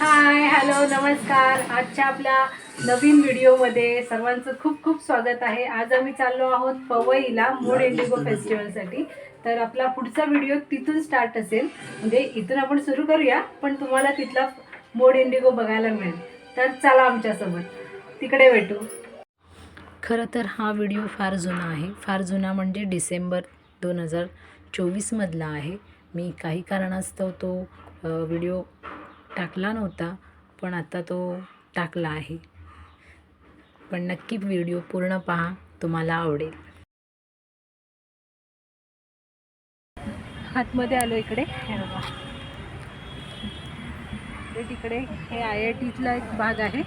Hi hello नमस्कार. आजच्या आपल्या नवीन व्हिडिओमध्ये सर्वांचं खूप खूप स्वागत आहे. आज आम्ही चाललो आहोत पवईला मोड इंडिगो फेस्टिवलसाठी. तर आपला पुढचा व्हिडिओ तिथून स्टार्ट असेल. म्हणजे इथून आपण सुरू करूया पण तुम्हाला तिथला मोड इंडिगो बघायला मिळेल. तर चला आमच्यासोबत. तिकडे भेटू. खरं तर हा व्हिडिओ फार जुना आहे. फार जुना म्हणजे डिसेंबर दोन हजार चोवीसमधला आहे. मी काही कारणास्तव तो व्हिडिओ टाकला नव्हता पण आता तो टाकला आहे. पण नक्की व्हिडिओ पूर्ण पहा तुम्हाला आवडेल. आतमध्ये आलो इकडे. हे बघा. इकडे तिकडे हे आय आय टीतला एक भाग आहे.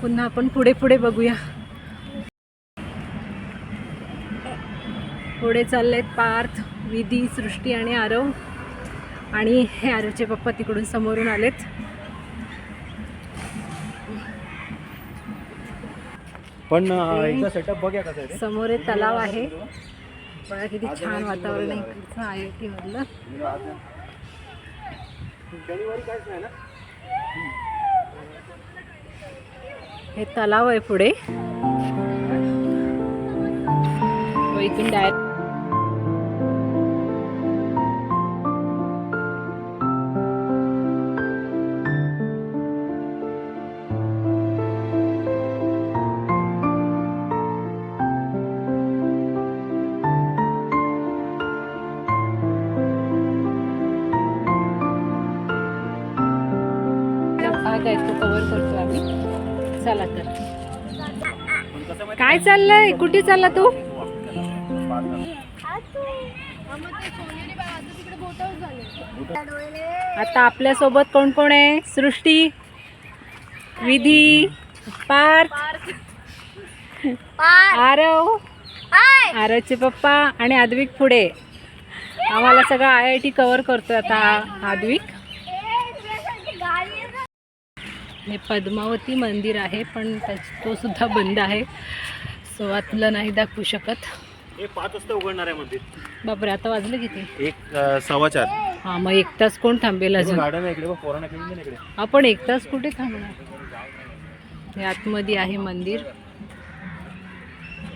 पुन्हा आपण पुढे पुढे बघूया. पुढे चाललेत पार्थ विधी सृष्टी आणि आरव. आणि हे आरवचे पप्पा तिकडून समोरून आलेत. पण एकदा सेटअप बघूया कसं आहे ते. समोर एक तलाव आहे. बघा किती छान वातावरण आहे. इकडचं आय आय टी मधलं. हे तलाव आहे पुढे. व इथून डायरेक्ट भाग आहे तो कव्हर करतो आम्ही? चला तर. काय चाललंय? कुठे चालला तू? आता आपल्यासोबत कोण कोण आहे? सृष्टी विधी पार्थ आरव आरवचे पप्पा आणि आद्विक पुढे. आम्हाला सगळं आय आय टी कव्हर करतोय आता आद्विक. हे पद्मावती मंदिर आहे पण त्याच तो सुद्धा बंद आहे. सो आतलं नाही दाखवू शकत. हे पाच वाजता उघडणार आहे मंदिर. बापरे आता वाजलं किती? एक अं, सव्वा चार. हा मग एक तास कोण थांबेल अजून? गार्डन आहे इकडे बघ, पोरांना खेळून दे ना इकडे. आपण एक तास कुठे थांबणार? हे आतमध्ये आहे मंदिर.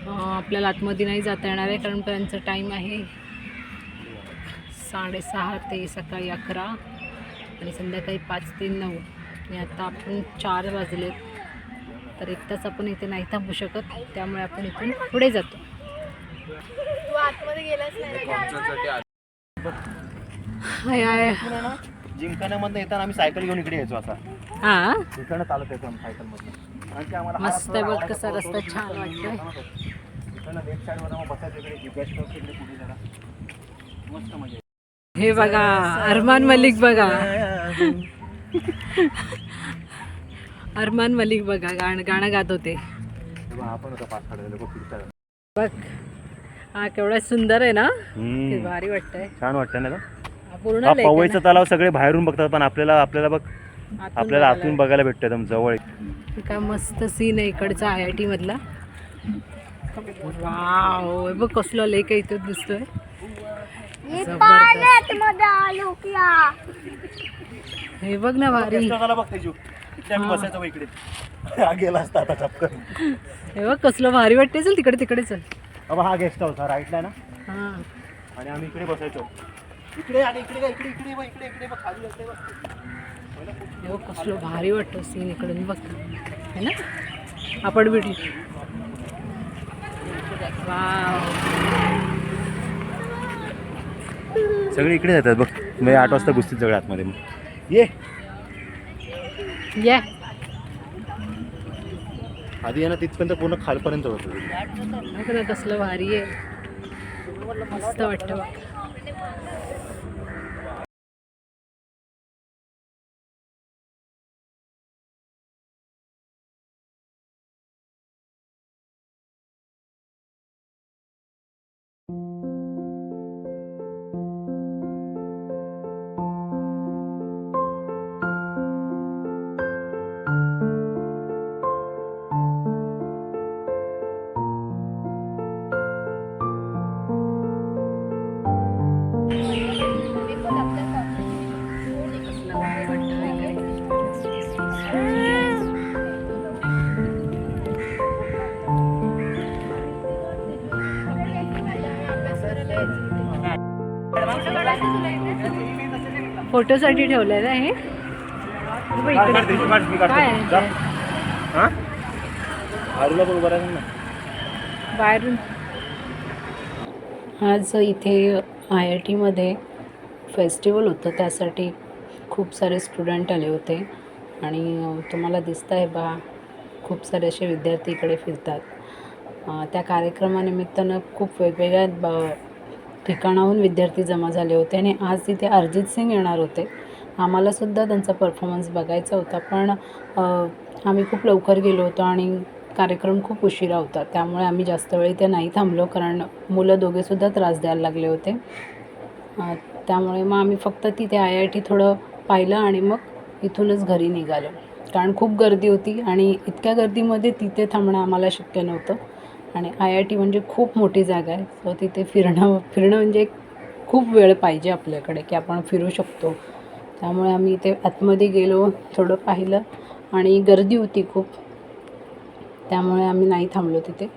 अं, आपल्याला आतमध्ये नाही जाता येणार आहे कारण त्यांचा टाईम आहे साडेसहा ते सकाळी अकरा आणि संध्याकाळी पाच ते नऊ. आणि आता आपण चार वाजलेत तर एक तास आपण इथे नाही थांबू शकत त्यामुळे आपण इथून पुढे जातो. हाय हाय. येताना आम्ही सायकल घेऊन इकडे यायचो असा हा? इकडनं चालत यायचो आम्ही सायकल आम्हाला मस्त हा बघ कसा रस्ता छान वाटतोय. इकडनं लेफ्ट साईडवर मग बसायचं इकडे गॅस स्टॉप इकडे पुढे जरा. मस्त मजा हे बघा अरमान मलिक बघा. अरमान मलिक बघा गाणं गाणं गात होते बघ, हा हा केवढा सुंदर आहे ना ते. भारी वाटतंय छान वाटतं ना? हा पूर्ण हा lake आहे पवईचा तलाव सगळे बाहेरून बघतात पण आपल्याला आपल्याला बघ ना. आतून आपल्याला बघायला. आतून बघायला भेटतं एकदम जवळ काय मस्त सीन आहे इकडचा आय आय टी मधला वाव हे बघ कसलं लेक आहे इथं दिसतोय जबरदस्त. हे बघ ना भारी त्याला बघ हा. बसायचो इकडे. हा गेला असता आता चपकन हे बघ कसलं भारी वाटते चल तिकडे तिकडे चल. अब हा गेस्ट हाऊस हा राईटला ना? हा. आणि आम्ही इकडे बसायचो. इकडे आणि इकडे इकडे इकडे बघ इकडे इकडे बघ खाली असते बघ. हे बघ कसलं भारी वाटतं सीन इकडून बघ है ना? आपण भेटू वाव. सगळे इकडे येतात बघ. म्हणजे आठ वाजता घुसतील सगळे आतमध्ये. मग ये। या. आधी आहे ना तिथपर्यंत पूर्ण खालपर्यंत होतं. कसलं भारी आहे. मस्त वाटतं पण उभं राहा ना. बाहेरून. आज इथे आय आय टीमध्ये फेस्टिवल होतं त्यासाठी खूप सारे स्टुडंट आले होते. आणि तुम्हाला दिसतं आहे बा खूप सारे असे विद्यार्थी इकडे फिरतात. त्या कार्यक्रमानिमित्तानं खूप वेगवेगळ्या ब ठिकाणाहून विद्यार्थी जमा झाले होते आणि आज तिथे अरिजित सिंग येणार होते. आम्हालासुद्धा त्यांचा परफॉर्मन्स बघायचा होता पण आम्ही खूप लवकर गेलो होतो आणि कार्यक्रम खूप उशिरा होता. त्यामुळे आम्ही जास्त वेळ इथे नाही थांबलो कारण मुलं दोघेसुद्धा त्रास द्यायला लागले होते. त्यामुळे मग आम्ही फक्त तिथे आय आय टी थोडं पाहिलं आणि मग इथूनच घरी निघालो. कारण खूप गर्दी होती आणि इतक्या गर्दीमध्ये तिथे थांबणं आम्हाला शक्य नव्हतं. आणि आय आय टी म्हणजे खूप मोठी जागा आहे. सो तिथे फिरणं फिरणं म्हणजे खूप वेळ पाहिजे आपल्याकडे की आपण फिरू शकतो. त्यामुळे आम्ही इथे आतमध्ये गेलो थोडं पाहिलं आणि गर्दी होती खूप. त्यामुळे आम्ही नाही थांबलो तिथे.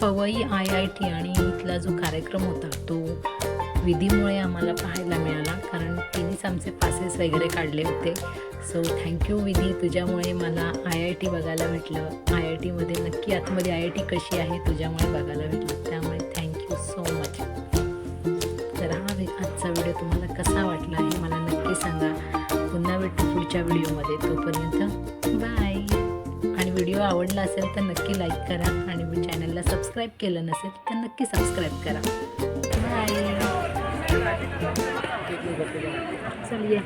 पवई आय आय टी आणि इथला जो कार्यक्रम होता तो विधीमुळे आम्हाला पाहायला मिळाला. कारण तिनेच आमचे पासेस वगैरे काढले होते. सो थँक्यू विधी. तुझ्यामुळे मला आय आय टी बघायला भेटलं. आय आय टीमध्ये नक्की आतमध्ये आय आय टी कशी आहे तुझ्यामुळे बघायला भेटलं. त्यामुळे थँक्यू सो मच तर हा आजचा व्हिडिओ तुम्हाला कसा वाटला हे मला नक्की सांगा. पुन्हा भेटतो पुढच्या व्हिडिओमध्ये तोपर्यंत बाय व्हिडिओ आवडला असेल तर नक्की लाईक करा आणि चॅनलला सबस्क्राईब केलं नसेल तर नक्की सबस्क्राईब करा. बाय. चल ये.